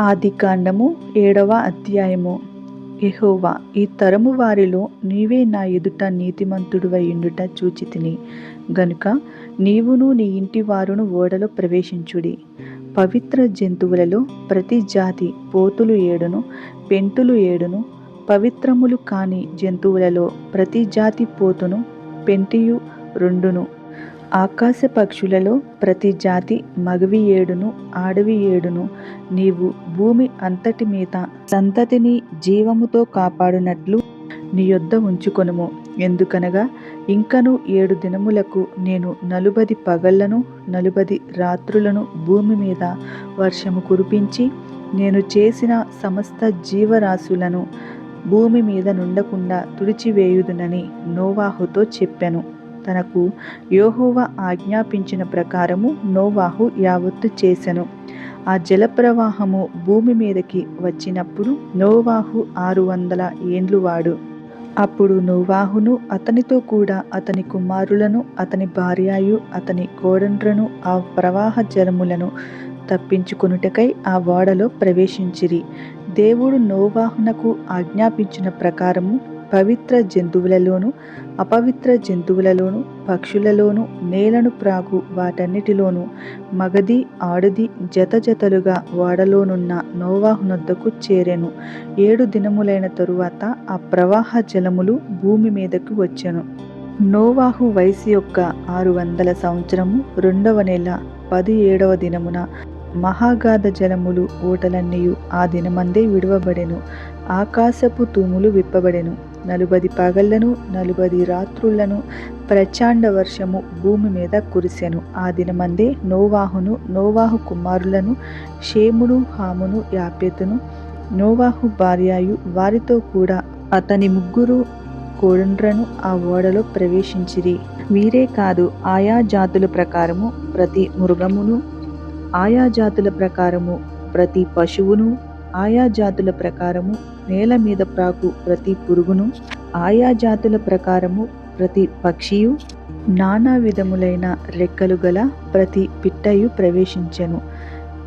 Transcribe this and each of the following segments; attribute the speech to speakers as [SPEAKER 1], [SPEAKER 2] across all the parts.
[SPEAKER 1] ఆదికాండము ఏడవ అధ్యాయము. యెహోవా ఈ తరము వారిలో నీవే నా ఎదుట నీతిమంతుడువైయుండుట చూచితిని. గనుక నీవును నీ ఇంటి వారును ఓడలో ప్రవేశించుడి. పవిత్ర జంతువులలో ప్రతి జాతి పోతులు ఏడును పెంటులు ఏడును పవిత్రములు కాని జంతువులలో ప్రతి జాతి పోతును పెంటియు రెండును ఆకాశ పక్షులలో ప్రతి జాతి మగవి ఏడును ఆడవి ఏడును నీవు భూమి అంతటి మీద సంతతిని జీవముతో కాపాడునట్లు నీ యొద్ద ఉంచుకొనుము. ఎందుకనగా ఇంకను ఏడు దినములకు నేను నలుబది పగళ్ళను నలుబది రాత్రులను భూమి మీద వర్షము కురిపించి నేను చేసిన సమస్త జీవరాశులను భూమి మీద నుండకుండా తుడిచివేయుదునని నోవాహుతో చెప్పాను. తనకు యోహోవ ఆజ్ఞాపించిన ప్రకారము నోవాహు యావత్తు చేసెను. ఆ జలప్రవాహము భూమి మీదకి వచ్చినప్పుడు నోవాహు ఆరు వందల ఏండ్లు వాడు. అప్పుడు నోవాహును అతనితో కూడా అతని కుమారులను అతని భార్యయు అతని కోడండ్రను ఆ ప్రవాహ జలములను తప్పించుకొనుటకై ఆ ఓడలో ప్రవేశించిరి. దేవుడు నోవాహునకు ఆజ్ఞాపించిన ప్రకారము పవిత్ర జంతువులలోను అపవిత్ర జంతువులలోను పక్షులలోను నేలను ప్రాగు వాటన్నిటిలోను మగది ఆడది జత జతలుగా ఓడలోనున్న నోవాహునొద్దకు చేరెను. ఏడు దినములైన తరువాత ఆ ప్రవాహ జలములు భూమి మీదకు వచ్చెను. నోవాహు వయసు యొక్క ఆరు వందల సంవత్సరము రెండవ నెల పది ఏడవ దినమున మహాగాధ జలములు ఓటలన్నీయు ఆ దినమందే విడువబడెను. ఆకాశపు తూములు విప్పబడెను. నలుబది పగళ్ళను నలుబది రాత్రులను ప్రచండ వర్షము భూమి మీద కురిసెను. ఆ దినమందే నోవాహును నోవాహు కుమారులను షేమును హామును యాపెతును నోవాహు భార్యయు వారితో కూడా అతని ముగ్గురు కోడండ్రను ఆ ఓడలో ప్రవేశించిరి. వీరే కాదు ఆయా జాతుల ప్రకారము ప్రతి మృగమును ఆయా జాతుల ప్రకారము ప్రతి పశువును ఆయా జాతుల ప్రకారము నేల మీద ప్రాకు ప్రతి పురుగును ఆయా జాతుల ప్రకారము ప్రతి పక్షియు నానా విధములైన రెక్కలు గల ప్రతి పిట్టయు ప్రవేశించెను.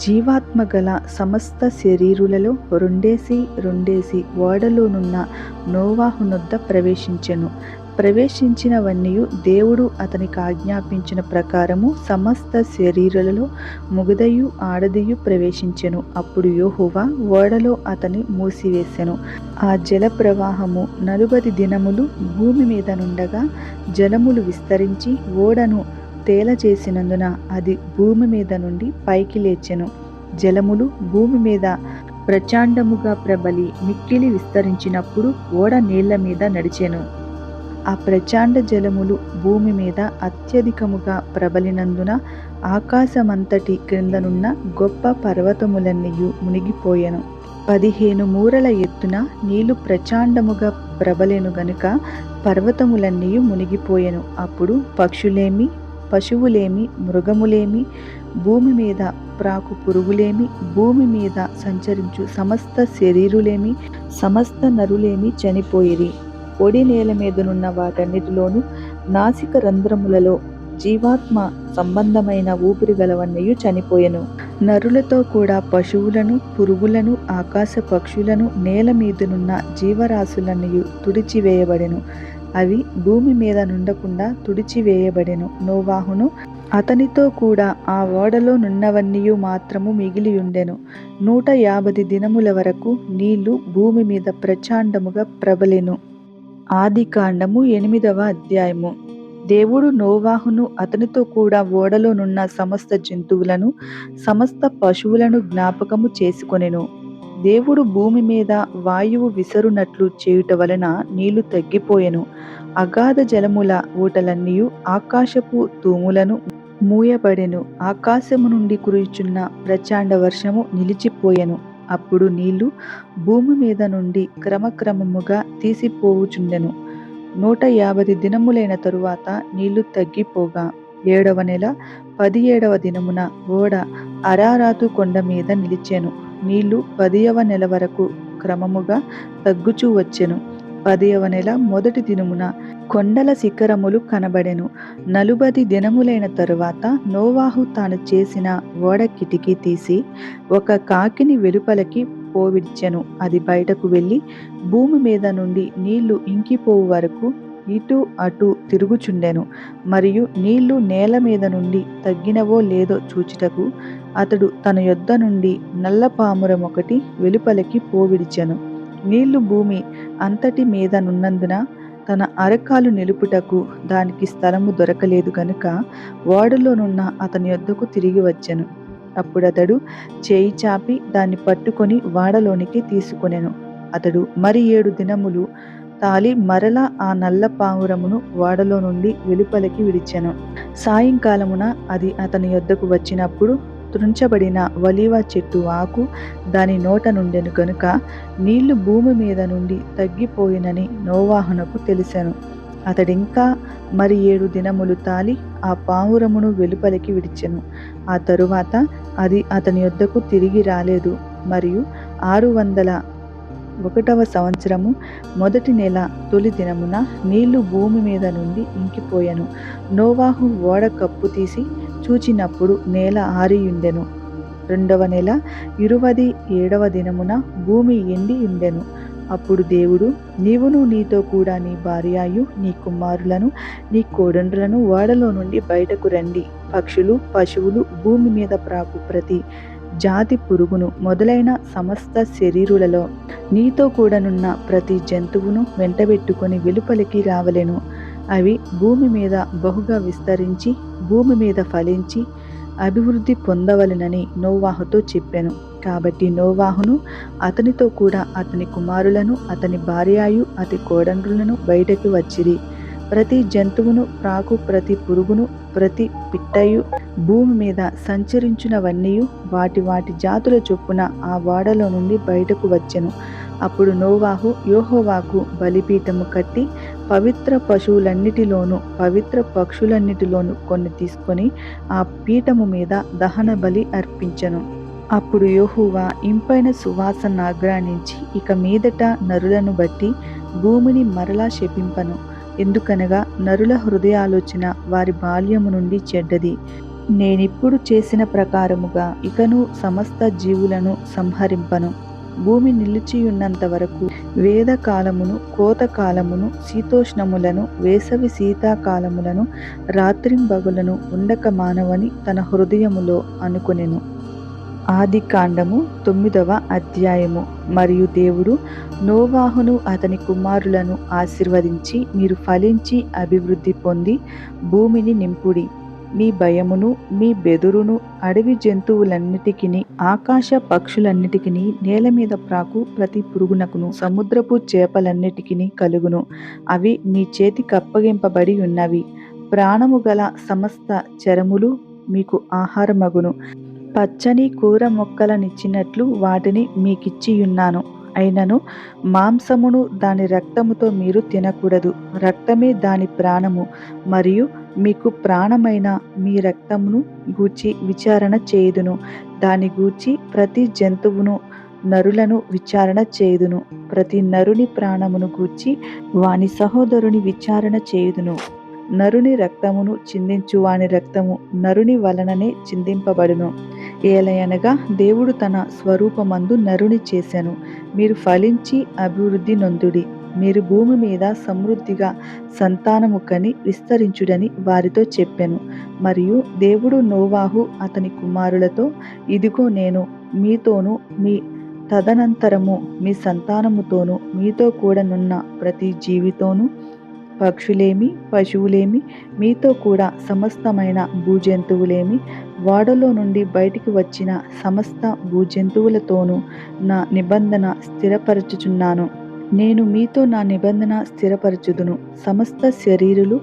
[SPEAKER 1] జీవాత్మ గల సమస్త శరీరులలో రెండేసి రెండేసి ఓడలోనున్న నోవాహునొద్ద ప్రవేశించెను. ప్రవేశించినవన్నీ దేవుడు అతనికి ఆజ్ఞాపించిన ప్రకారము సమస్త శరీరులలో ముగదయు ఆడదియు ప్రవేశించెను. అప్పుడు యోహువా ఓడలో అతని మూసివేశెను ఆ జల ప్రవాహము నలుబది దినములు భూమి మీద నుండగా జలములు విస్తరించి ఓడను తేల చేసినందున అది భూమి మీద నుండి పైకి లేచెను. జలములు భూమి మీద ప్రచాండముగా ప్రబలి మిక్కిలి విస్తరించినప్పుడు ఓడ నీళ్ళ మీద నడిచెను. ఆ ప్రచండ జలములు భూమి మీద అత్యధికముగా ప్రబలినందున ఆకాశమంతటి క్రిందనున్న గొప్ప పర్వతములన్నీయు మునిగిపోయెను. పదిహేను మూరల ఎత్తున నీళ్ళు ప్రచాండముగా ప్రబలెను గనుక పర్వతములన్నీ మునిగిపోయెను. అప్పుడు పక్షులేమి పశువులేమి మృగములేమి భూమి మీద ప్రాకు పురుగులేమి భూమి మీద సంచరించు సమస్త శరీరులేమి సమస్త నరులేమి చనిపోయిరి. పొడి నేల మీదనున్న వాటన్నిటిలోనూ నాసిక రంధ్రములలో జీవాత్మ సంబంధమైన ఊపిరి గలవన్నయు చనిపోయెను. నరులతో కూడా పశువులను పురుగులను ఆకాశ పక్షులను నేల మీదనున్న జీవరాశులన్నయు తుడిచివేయబడెను. అవి భూమి మీద నుండకుండా తుడిచివేయబడెను. నోవాహును అతనితో కూడా ఆ ఓడలో నున్నవన్నీయు మాత్రము మిగిలియుండెను. నూట యాభై దినముల వరకు నీళ్ళు భూమి మీద ప్రచాండముగా ప్రబలెను. ఆది కాండము ఎనిమిదవ అధ్యాయము. దేవుడు నోవాహును అతనితో కూడా ఓడలోనున్న సమస్త జంతువులను సమస్త పశువులను జ్ఞాపకము చేసుకొనెను. దేవుడు భూమి మీద వాయువు విసరునట్లు చేయుట వలన నీళ్ళు తగ్గిపోయెను. అగాధ జలముల ఊటలన్నీ ఆకాశపు తూములను మూయబడెను. ఆకాశము నుండి కురుచున్న ప్రచండ వర్షము నిలిచిపోయెను. అప్పుడు నీళ్ళు భూమి మీద నుండి క్రమక్రమముగా తీసిపోవుచుండెను. నూట యాభై దినములైన తరువాత నీళ్ళు తగ్గిపోగా ఏడవ నెల పది ఏడవ దినమున ఓడ అరారాతు కొండ మీద నిలిచెను. నీళ్ళు పదియవ నెల వరకు క్రమముగా తగ్గుచూ వచ్చెను. పదవ నెల మొదటి దినమున కొండల శిఖరములు కనబడెను. నలుబది దినములైన తరువాత నోవాహు తాను చేసిన ఓడ కిటికీ తీసి ఒక కాకిని వెలుపలకి పోవిడ్చెను. అది బయటకు వెళ్ళి భూమి మీద నుండి నీళ్ళు ఇంకిపోవు వరకు ఇటు అటు తిరుగుచుండెను. మరియు నీళ్ళు నేల మీద నుండి తగ్గినవో లేదో చూచుటకు అతడు తన యొద్ద నుండి నల్ల పామురం ఒకటి వెలుపలకి పోవిడిచెను. నీళ్ళు భూమి అంతటి మీద నున్నందున తన అరకాలు నిలుపుటకు దానికి స్థలము దొరకలేదు గనుక వాడులోనున్న అతని యొద్దకు తిరిగి వచ్చెను. అప్పుడతడు చేయి చాపి దాన్ని పట్టుకొని వాడలోనికి తీసుకొనెను. అతడు మరి ఏడు దినములు తాలి మరలా ఆ నల్ల పావురమును వాడలో నుండి వెలుపలికి విడిచెను. సాయంకాలమున అది అతని యొద్దకు వచ్చినప్పుడు త్రుంచబడిన వలీవ చెట్టు ఆకు దాని నోట నుండెను గనుక నీళ్ళు భూమి మీద నుండి తగ్గిపోయినని నోవాహునకు తెలిసెను. అతడింకా మరి ఏడు దినములు తాలి ఆ పావురమును వెలుపలికి విడిచెను. ఆ తరువాత అది అతని యొద్దకు తిరిగి రాలేదు. మరియు ఆరు వందల ఒకటవ సంవత్సరము మొదటి నెల తొలి దినమున నీళ్ళు భూమి మీద నుండి ఇంకిపోయాను. నోవాహు ఓడ కప్పు తీసి చూచినప్పుడు నేల ఆరియుండెను. రెండవ నెల ఇరువది ఏడవ దినమున భూమి ఎండి ఉండెను. అప్పుడు దేవుడు నీవును నీతో కూడా నీ భార్యయు నీ కుమారులను నీ కోడండ్రులను ఓడలో నుండి బయటకు రండి. పక్షులు పశువులు భూమి మీద ప్రాకు ప్రతి జాతి పురుగును మొదలైన సమస్త శరీరులలో నీతో కూడానున్న ప్రతి జంతువును వెంటబెట్టుకొని వెలుపలికి రావలెను. అవి భూమి మీద బహుగా విస్తరించి భూమి మీద ఫలించి అభివృద్ధి పొందవలెనని నోవాహుతో చెప్పాను. కాబట్టి నోవాహును అతనితో కూడా అతని కుమారులను అతని భార్యాయు అతి కోడండ్రులను బయటకు వచ్చిరి. ప్రతి జంతువును ప్రాకు ప్రతి పురుగును ప్రతి పిట్టయు భూమి మీద సంచరించినవన్నీ వాటి వాటి జాతుల చొప్పున ఆ వాడలో నుండి బయటకు వచ్చెను. అప్పుడు నోవాహు యోహోవాకు బలిపీఠము కట్టి పవిత్ర పశువులన్నిటిలోనూ పవిత్ర పక్షులన్నిటిలోనూ కొన్ని తీసుకొని ఆ పీఠము మీద దహన బలి అర్పించెను. అప్పుడు యోహువా ఇంపైన సువాసన ఆగ్రాణించి ఇక మీదట నరులను బట్టి భూమిని మరలా శపింపను. ఎందుకనగా నరుల హృదయాలోచన వారి బాల్యము నుండి చెడ్డది. నేనిప్పుడు చేసిన ప్రకారముగా ఇకను సమస్త జీవులను సంహరింపను. భూమి నిలిచియున్నంత వరకు వేదకాలమును కోతకాలమును శీతోష్ణములను వేసవి శీతాకాలములను రాత్రింబగులను ఉండక మానవని తన హృదయములో అనుకొనెను. ఆది కాండము తొమ్మిదవ అధ్యాయము. మరియు దేవుడు నోవాహును అతని కుమారులను ఆశీర్వదించి మీరు ఫలించి అభివృద్ధి పొంది భూమిని నింపుడి. మీ భయమును మీ బెదురును అడవి జంతువులన్నిటికీ ఆకాశ పక్షులన్నిటికీ నేల మీద ప్రాకు ప్రతి పురుగునకును సముద్రపు చేపలన్నిటికీ కలుగును. అవి మీ చేతి కప్పగింపబడి ఉన్నవి. ప్రాణము గల సమస్త చరములు మీకు ఆహారమగును. పచ్చని కూర మొక్కలనిచ్చినట్లు వాటిని మీకిచ్చియున్నాను. అయినను మాంసమును దాని రక్తముతో మీరు తినకూడదు. రక్తమే దాని ప్రాణము. మరియు మీకు ప్రాణమైన మీ రక్తమును గూర్చి విచారణ చేయుదును. దాని గూర్చి ప్రతి జంతువును నరులను విచారణ చేయుదును. ప్రతి నరుని ప్రాణమును గూర్చి వాని సహోదరుని విచారణ చేయుదును. నరుని రక్తమును చిందించు వాని రక్తము నరుని వలననే చిందింపబడును. ఏలయనగా దేవుడు తన స్వరూపమందు నరుని చేశాను మీరు ఫలించి అభివృద్ధి నొందుడి. మీరు భూమి మీద సమృద్ధిగా సంతానము కని విస్తరించుడని వారితో చెప్పాను. మరియు దేవుడు నోవాహు అతని కుమారులతో ఇదిగో నేను మీతోనూ మీ తదనంతరము మీ సంతానముతోనూ మీతో కూడానున్న ప్రతి జీవితోనూ పక్షులేమి పశువులేమి మీతో కూడా సమస్తమైన భూజంతువులేమి వాడలో నుండి బయటికి వచ్చిన సమస్త భూజంతువులతోనూ నా నిబంధన స్థిరపరచుచున్నాను. నేను మీతో నా నిబంధన స్థిరపరచుదును. సమస్త శరీరులు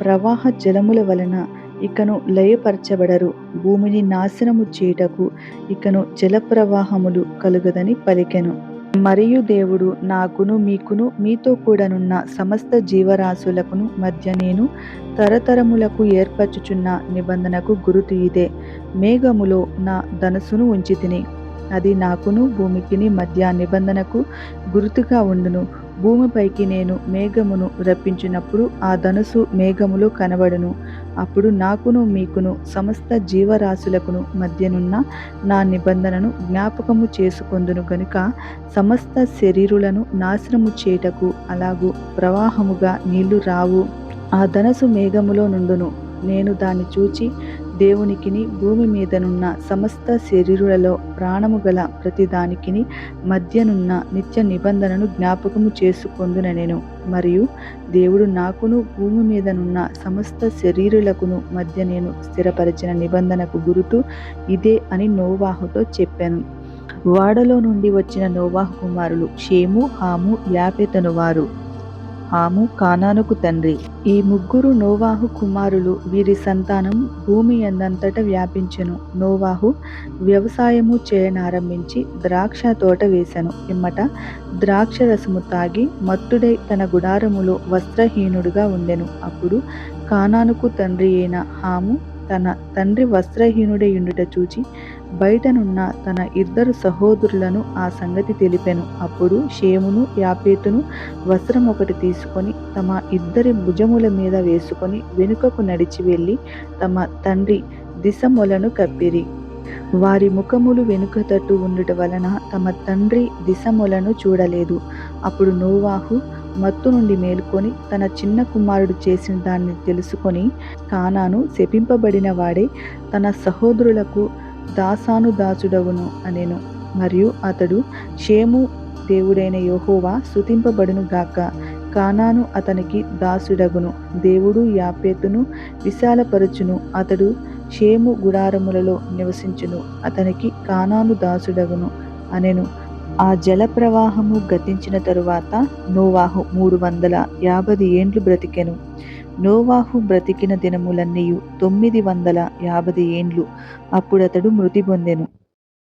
[SPEAKER 1] ప్రవాహ జలముల వలన ఇకను లయపరచబడరు. భూమిని నాశనము చేయుటకు ఇకను జల ప్రవాహములు కలుగదని పలికెను. మరియు దేవుడు నాకును మీకును మీతో కూడానున్న సమస్త జీవరాశులకును మధ్య నేను తరతరములకు ఏర్పరచుచున్న నిబంధనకు గురుతు ఇదే. మేఘములో నా ధనస్సును ఉంచి తిని అది నాకును భూమికిని మధ్య నిబంధనకు గుర్తుగా ఉండును. భూమిపైకి నేను మేఘమును రప్పించినప్పుడు ఆ ధనుసు మేఘములో కనబడును. అప్పుడు నాకును మీకును సమస్త జీవరాశులకును మధ్యనున్న నా నిబంధనను జ్ఞాపకము చేసుకొందును గనుక సమస్త శరీరులను నాశనము చేటకు అలాగూ ప్రవాహముగా నీళ్ళు రావు. ఆ ధనసు మేఘములో నుండును. నేను దాన్ని చూచి దేవునికిని భూమి మీదనున్న సమస్త శరీరులలో ప్రాణము గల ప్రతిదానికిని మధ్యనున్న నిత్య నిబంధనను జ్ఞాపకము చేసుకొందున నేను మరియు దేవుడు నాకును భూమి మీదనున్న సమస్త శరీరులకును మధ్య నేను స్థిరపరిచిన నిబంధనకు గురుతు ఇదే అని నోవాహుతో చెప్పాను. వాడలో నుండి వచ్చిన నోవాహు కుమారులు షేము హాము యాపెతను వారు. హాము కానానుకు తండ్రి. ఈ ముగ్గురు నోవాహు కుమారులు వీరి సంతానం భూమి ఎందంతట వ్యాపించెను. నోవాహు వ్యవసాయము చేయనారంభించి ద్రాక్ష తోట వేసెను. ఇమ్మట ద్రాక్ష రసము తాగి మత్తుడై తన గుడారములో వస్త్రహీనుడుగా ఉండెను. అప్పుడు కానానుకు తండ్రి అయిన హాము తన తండ్రి వస్త్రహీనుడై ఉండుట చూచి బయటనున్న తన ఇద్దరు సహోదరులను ఆ సంగతి తెలిపెను. అప్పుడు షేమును యాపేతును వస్త్రం ఒకటి తీసుకొని తమ ఇద్దరి భుజముల మీద వేసుకొని వెనుకకు నడిచి వెళ్ళి తమ తండ్రి దిశములను కప్పిరి. వారి ముఖములు వెనుక తట్టు ఉండుట వలన తమ తండ్రి దిశములను చూడలేదు. అప్పుడు నోవాహు మత్తు నుండి మేలుకొని తన చిన్న కుమారుడు చేసిన దాన్ని తెలుసుకొని కానాను శపింపబడిన వాడే తన సహోదరులకు దాసాను దాసుడవును అనెను. మరియు అతడు షేము దేవుడైన యోహోవా స్తుతింపబడును గాక. కానాను అతనికి దాసుడగును. దేవుడు యాపేతును విశాలపరచును. అతడు షేము గుడారములలో నివసించును. అతనికి కానాను దాసుడగును అనెను. ఆ జల ప్రవాహము గతించిన తరువాత నోవాహు మూడు వందల యాభై ఏండ్లు బ్రతికెను. నోవాహు బ్రతికిన దినములన్నీయు తొమ్మిది వందల యాభై ఏండ్లు. అప్పుడతడు మృతి పొందెను.